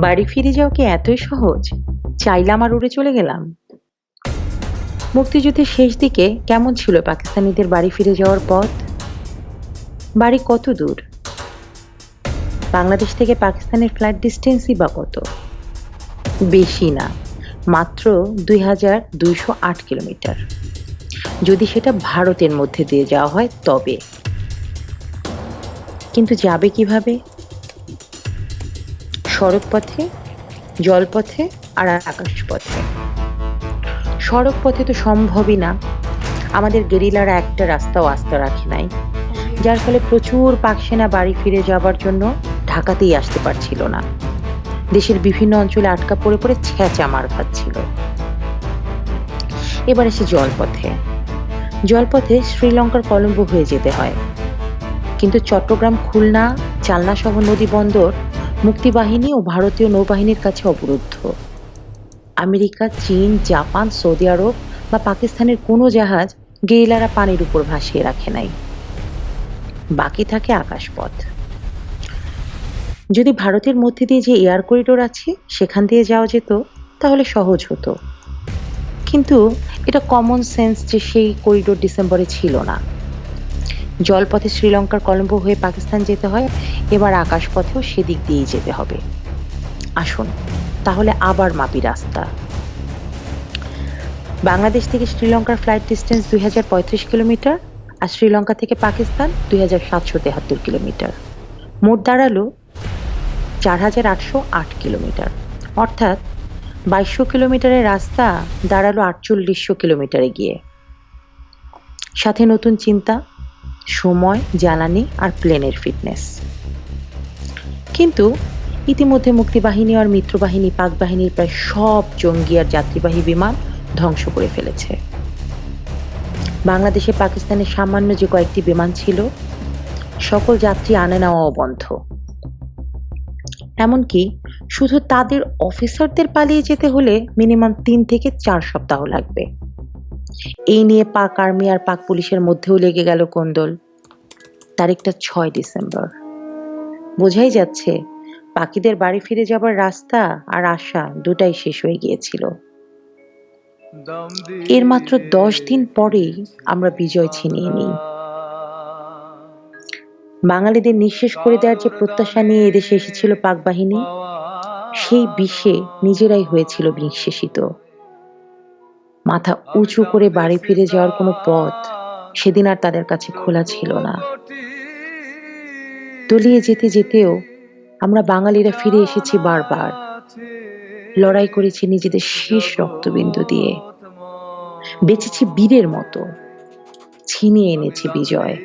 বাড়ি ফিরে যাওয়া কি এতই সহজ? চাইলাম আর উড়ে চলে গেলাম। মুক্তিযুদ্ধের শেষ দিকে কেমন ছিল পাকিস্তানিদের বাড়ি ফিরে যাওয়ার পথ? বাড়ি কত দূর? বাংলাদেশ থেকে পাকিস্তানের ফ্লাইট ডিস্টেন্সই বা কত? বেশি না, মাত্র দুই হাজার দুইশো আট কিলোমিটার। যদি সেটা ভারতের মধ্যে দিয়ে যাওয়া হয় তবে। কিন্তু যাবে কীভাবে? সড়ক পথে জলপথে আর আকাশপথে। সড়ক পথে তো সম্ভবই না। আমাদের গেরিলারা একটা রাস্তাও আস্তে রাখে নাই, যার ফলে প্রচুর পাক সেনা বাড়ি ফিরে যাবার জন্য ঢাকাতেই আসতে পারছিল না। দেশের বিভিন্ন অঞ্চলে আটকা পড়ে পড়ে ছেঁচা মার খাচ্ছিল। এবার এসে জলপথে। জলপথে শ্রীলঙ্কার কলম্বো হয়ে যেতে হয়। কিন্তু চট্টগ্রাম, খুলনা চালনা সহ নদী বন্দর মুক্তিবাহিনী ও ভারতীয় নৌবাহিনীর কাছে অবরুদ্ধ। আমেরিকা, চীন, জাপান, সৌদি আরব বা পাকিস্তানের কোনো জাহাজ গেরিলারা পানির উপর ভাসিয়ে রাখে নাই। বাকি থাকে আকাশপথ। যদি ভারতের মধ্যে দিয়ে যে এয়ার করিডোর আছে, সেখান দিয়ে যাওয়া যেত, তাহলে সহজ হতো। কিন্তু এটা কমন সেন্স যে সেই করিডোর ডিসেম্বরে ছিল না। জলপথে শ্রীলঙ্কার কলম্বো হয়ে পাকিস্তান যেতে হয়, এবার আকাশপথেও সেদিক দিয়েই যেতে হবে। আসুন, তাহলে আবার মাপি রাস্তা। বাংলাদেশ থেকে শ্রীলঙ্কার ফ্লাইট ডিস্টেন্স দুই হাজার পঁয়ত্রিশ কিলোমিটার আর শ্রীলঙ্কা থেকে পাকিস্তান দুই কিলোমিটার। মোট দাঁড়াল চার হাজার আটশো আট কিলোমিটার। অর্থাৎ বাইশশো কিলোমিটারের রাস্তা দাঁড়াল আটচল্লিশশো কিলোমিটারে গিয়ে। সাথে নতুন চিন্তা সময়, জ্বালানি আর প্লেনের ফিটনেস। কিন্তু ইতিমধ্যে মুক্তিবাহিনী আর মিত্রবাহিনী পাক বাহিনীর প্রায় সব জঙ্গি আর যাত্রীবাহী বিমান ধ্বংস করে ফেলেছে। বাংলাদেশে পাকিস্তানের সামান্য যে কয়েকটি বিমান ছিল, সকল যাত্রী আনে নেওয়াও বন্ধ। এমনকি শুধু তাদের অফিসারদের পালিয়ে যেতে হলে মিনিমাম তিন থেকে চার সপ্তাহ লাগবে। এই নিয়ে পাক আর্মি আর পাক পুলিশের মধ্যেও লেগে গেল কোন্দল। তারিখটা ছয় ডিসেম্বর। বোঝাই যাচ্ছে, পাখিদের বাড়ি ফিরে যাবার রাস্তা আর আশা দুটাই শেষ হয়ে গিয়েছিল। এর মাত্র দশ দিন পরেই আমরা বিজয় ছিনিয়ে নিই। বাঙালিদের নিঃশেষ করে দেওয়ার যে প্রত্যাশা নিয়ে এদেশে এসেছিল পাক বাহিনী, সেই বিষে নিজেরাই হয়েছিল নিঃশেষিত মাথা উঁচু করে বাড়ি ফিরে যাওয়ার কোনো পথ সেদিন আর তাদের কাছে খোলা ছিল না। তলিয়ে যেতে যেতেও আমরা বাঙালিরা ফিরে এসেছি বারবার। লড়াই করেছি নিজেদের শেষ রক্তবিন্দু দিয়ে। বেঁচেছি বীরের মতো। ছিনিয়ে এনেছি বিজয়।